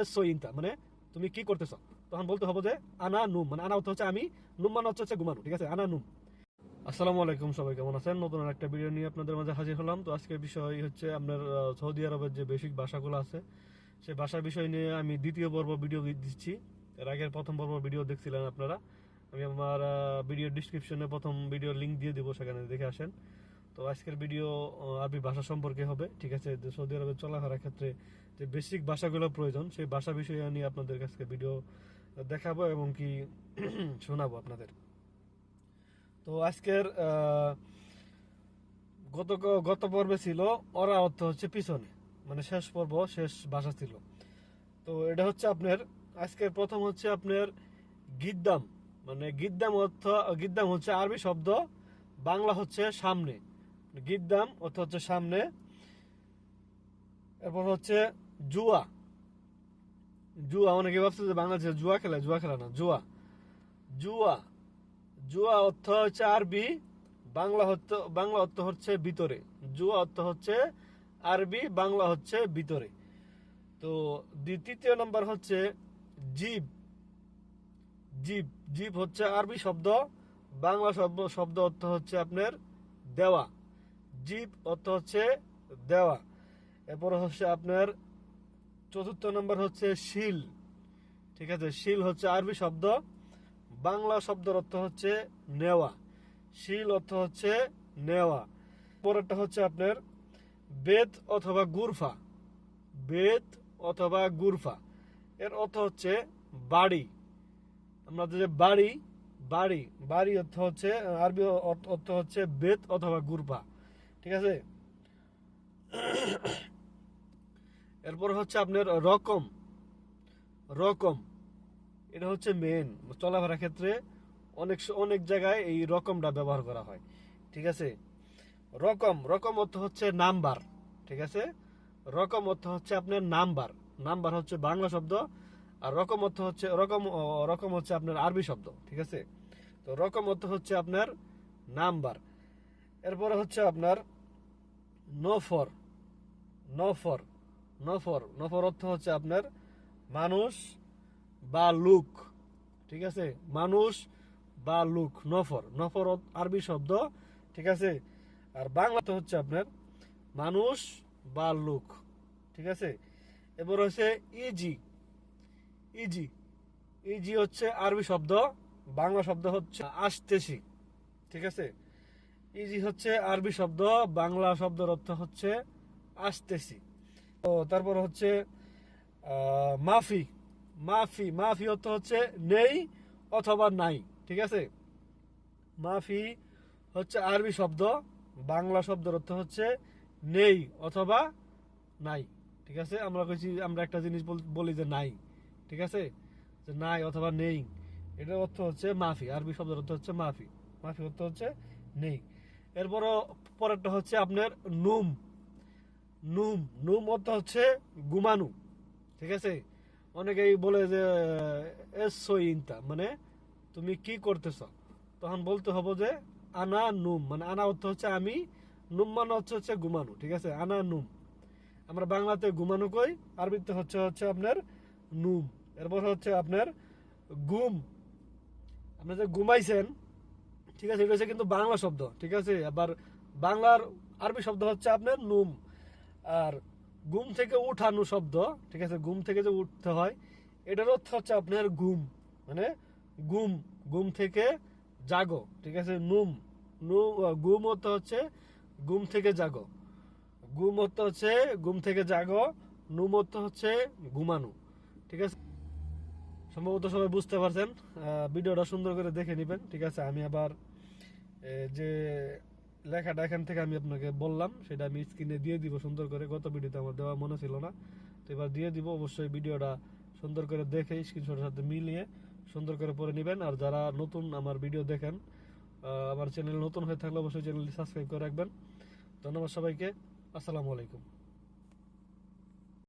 S ইনতা মানে তুমি কি করতেছ? তখন বলতে হবে যে, আনা নুম মানে আনা হচ্ছে আমি, নুম মানে হচ্ছে ঘুমানো, ঠিক আছে? আনা নুম। আসসালামু আলাইকুম সবাই, কেমন আছেন? নতুন একটা ভিডিও নিয়ে আপনাদের মাঝে হাজির হলাম। তো আজকের বিষয় হচ্ছে আপনার সৌদি আরবের যে বেসিক ভাষাগুলো আছে সেই ভাষার বিষয় নিয়ে আমি দ্বিতীয় পর্ব ভিডিও দিচ্ছি। এর আগের প্রথম পর্ব ভিডিও দেখছিলেন আপনারা। আমি আমার ভিডিও ডিসক্রিপশনে প্রথম ভিডিও লিংক দিয়ে দিব, সেখানে দেখে আসেন। তো আজকের ভিডিও আরবি ভাষা সম্পর্কে হবে, ঠিক আছে? যে সৌদি আরবে চলাফেরার ক্ষেত্রে যে বেসিক ভাষাগুলো প্রয়োজন, সেই ভাষা বিষয়ে নিয়ে আপনাদের কাছে ভিডিও দেখাবো এবং কি শোনাবো আপনাদের। তো আজকের গত গত পর্বে ছিল অরা অর্থ হচ্ছে পিছনে মানে শেষ পর্ব, শেষ ভাষা ছিল। তো এটা হচ্ছে আপনার, আজকের প্রথম হচ্ছে আপনার গিদ্দাম মানে গিদ্দাম অর্থ, গিদ্দাম হচ্ছে আরবি শব্দ, বাংলা হচ্ছে সামনে। গিদ্দাম অর্থ হচ্ছে সামনে। এরপর হচ্ছে জুয়া। জুয়া অনেকে ভাবছে যে বাংলাদেশে জুয়া খেলা? জুয়া খেলা না, জুয়া। জুয়া। জুয়া অর্থ হচ্ছে আরবি, বাংলা অর্থ বাংলা অর্থ হচ্ছে ভিতরে। জুয়া অর্থ হচ্ছে আরবি, বাংলা হচ্ছে ভিতরে। তো দ্বিতীয় নম্বর হচ্ছে জীব। জীব জীব হচ্ছে আরবি শব্দ, বাংলা শব্দ শব্দ অর্থ হচ্ছে আপনার দেওয়া। জীব অর্থ হচ্ছে দেওয়া। এরপর হচ্ছে আপনার চতুর্থ নম্বর হচ্ছে শিল। ঠিক আছে? শিল হচ্ছে আরবি শব্দ। বাংলা শব্দের অর্থ হচ্ছে নেওয়া। শিল অর্থ হচ্ছে নেওয়া। পরেরটা হচ্ছে আপনার বেদ অথবা গুরফা। বেদ অথবা গুরফা। এর অর্থ হচ্ছে বাড়ি। আমরা যে বাড়ি বাড়ি বাড়ি অর্থ হচ্ছে, আরবি অর্থ- হচ্ছে বেদ অথবা গুরফা। ঠিক আছে? এরপর হচ্ছে আপনার রকম। রকম, এটা হচ্ছে মেন চলাফেরার ক্ষেত্রে অনেক অনেক জায়গায় এই রকমটা ব্যবহার করা হয়। ঠিক আছে? রকম রকম অর্থ হচ্ছে নাম্বার। ঠিক আছে? রকম অর্থ হচ্ছে আপনার নাম্বার। নাম্বার হচ্ছে বাংলা শব্দ, আর রকম অর্থ হচ্ছে, রকম রকম হচ্ছে আপনার আরবি শব্দ। ঠিক আছে? তো রকম অর্থ হচ্ছে আপনার নাম্বার। এরপরে হচ্ছে আপনার নফর নফর নফর নফর অর্থ হচ্ছে আপনার মানুষ বা লুক, ঠিক আছে? মানুষ বা লুক, নফর নফর আরবি শব্দ, ঠিক আছে? আর বাংলাতে হচ্ছে আপনার মানুষ বা লুক, ঠিক আছে? এবার হচ্ছে ইজি ইজি ইজি হচ্ছে আরবি শব্দ, বাংলা শব্দ হচ্ছে আসতেছি, ঠিক আছে? ইজি হচ্ছে আরবি শব্দ, বাংলা শব্দের অর্থ হচ্ছে আসতেছি। তো তারপর হচ্ছে মাফি। মাফি মাফি অর্থ হচ্ছে নেই অথবা নাই, ঠিক আছে? মাফি হচ্ছে আরবি শব্দ, বাংলা শব্দের অর্থ হচ্ছে নেই অথবা নাই, ঠিক আছে? আমরা কইছি, আমরা একটা জিনিস বল- যে নাই, ঠিক আছে? যে নাই অথবা নেই, এটার অর্থ হচ্ছে মাফি, আরবি শব্দের অর্থ হচ্ছে মাফি। মাফি অর্থ হচ্ছে নেই। এরপরও পরেরটা হচ্ছে আপনার নুম। নুম। নুম অর্থ হচ্ছে গুমানু ঠিক আছে? অনেকেই বলে যে এসো ইনতা মানে তুমি কি করতেছ? তখন বলতে হবে যে, আনা নুম। মানে আনা অর্থ হচ্ছে আমি, নুম মানে হচ্ছে হচ্ছে ঘুমানো। ঠিক আছে? আনা নুম। আমরা বাংলাতে ঘুমানো কই, আরবিতে হচ্ছে হচ্ছে আপনার নুম। এরপর হচ্ছে আপনার গুম আপনি যে ঘুমাইছেন ঠিক আছে, এটা হচ্ছে কিন্তু বাংলা শব্দ, ঠিক আছে? আবার বাংলার আরবি শব্দ হচ্ছে আপনার নুম। আর গুম থেকে উঠানো শব্দ, ঠিক আছে? গুম থেকে যে উঠতে হয়, এটার অর্থ হচ্ছে আপনার গুম মানে গুম গুম থেকে জাগো, ঠিক আছে? নুম নুম গুম অর্থ হচ্ছে গুম থেকে জাগো। গুম অর্থ হচ্ছে গুম থেকে জাগো, নুম অর্থ হচ্ছে ঘুমানো, ঠিক আছে? সম্ভবত সবাই বুঝতে পারছেন ভিডিওটা সুন্দর করে দেখে নেবেন, ঠিক আছে? আমি আবার যে লেখাটা এখান থেকে আমি আপনাকে বললাম, সেটা আমি স্ক্রিনে দিয়ে দিব সুন্দর করে। গত ভিডিওতে আমার দেওয়া মনে ছিল না। তো এবার দিয়ে দিব, অবশ্যই ভিডিওটা সুন্দর করে দেখে স্ক্রিনশটের সাথে মিলিয়ে সুন্দর করে পরে নেবেন। আর যারা নতুন আমার ভিডিও দেখেন আমার চ্যানেল নতুন হয়ে থাকলে অবশ্যই চ্যানেলটি সাবস্ক্রাইব করে রাখবেন। ধন্যবাদ সবাইকে। আসসালামু আলাইকুম।